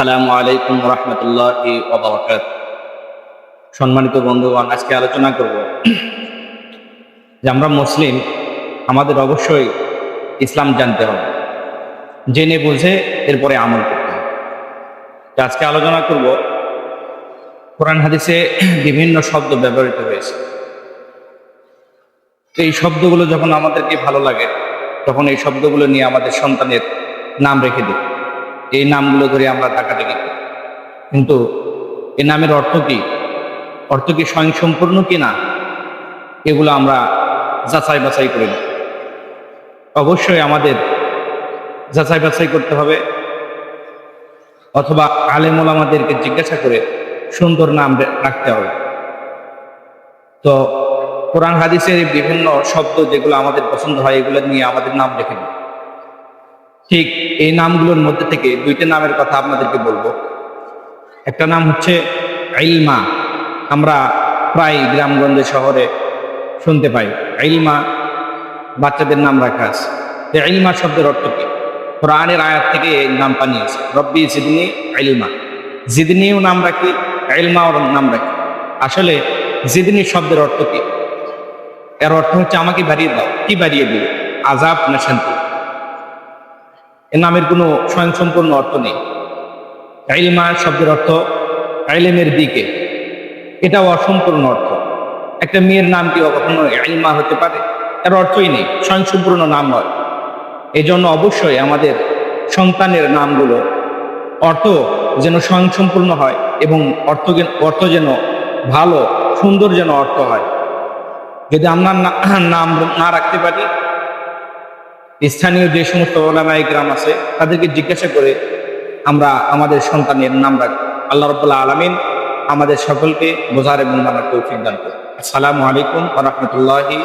আসসালামু আলাইকুম রহমতুল্লাহ ওবরাকাত সম্মানিত বন্ধুগণ, আজকে আলোচনা করব যে আমরা মুসলিম, আমাদের অবশ্যই ইসলাম জানতে হবে, জেনে বুঝে এরপরে আমল করতে হবে। আজকে আলোচনা করব, কোরআন হাদিসে বিভিন্ন শব্দ ব্যবহৃত হয়েছে। এই শব্দগুলো যখন আমাদেরকে ভালো লাগে, তখন এই শব্দগুলো নিয়ে আমাদের সন্তানের নাম রেখে দিই। এই নামগুলো ধরে আমরা ডাকাডাকি করি কিন্তু এই নামের অর্থ কি? অর্থ কি স্বয়ংসম্পূর্ণ কি না এগুলো আমরা যাচাই বাছাই করি না অবশ্যই আমাদের যাচাই বাছাই করতে হবে। অথবা আলেমুল আমাদেরকে জিজ্ঞাসা করে সুন্দর নাম রাখতে হবে। তো কোরআন হাদিসের বিভিন্ন শব্দ যেগুলো আমাদের পছন্দ হয়, এগুলো নিয়ে আমাদের নাম রেখে দিই ঠিক এই নামগুলোর মধ্যে থেকে দুইটা নামের কথা আপনাদেরকে বলব। একটা নাম হচ্ছে আইলমা আমরা প্রায় গ্রামগঞ্জে শহরে শুনতে পাই আইলমা বাচ্চাদের নাম রাখা আছে। আইলমা শব্দের অর্থ কি? কোরআনের আয়াত থেকে এই নামটা নিয়েছে রব্বি জিদনি আইলমা জিদনিও নাম রাখি আইলমাও নাম রাখি। আসলে জিদনি শব্দের অর্থ কি? এর অর্থ হচ্ছে আমাকে বাড়িয়ে দাও। কি বাড়িয়ে দিবে? আজাব না শান্তি? এ নামের কোনো স্বয়ংসম্পূর্ণ অর্থ নেই। আইলমা শব্দের অর্থ আইলেমের দিকে। এটাও অসম্পূর্ণ অর্থ। একটা মেয়ের নাম কি কখনো আইলমা হতে পারে? এর অর্থই নেই, স্বয়ংসম্পূর্ণ নাম নয়। এই জন্য অবশ্যই আমাদের সন্তানের নামগুলো অর্থ যেন স্বয়ংসম্পূর্ণ হয় এবং অর্থ অর্থ যেন ভালো, সুন্দর যেন অর্থ হয়। যদি আমরা নাম না রাখতে পারি স্থানীয় যে সমস্ত ওলামায় গ্রাম আছে, তাদেরকে জিজ্ঞাসা করে আমরা আমাদের সন্তানের নাম রাখি আল্লাহ রবুল্লাহ আলমিন আমাদের সকলকে বোঝার এবং মানার তৌফিক দান করুন। আসসালামু আলাইকুম রহমতুল্লাহি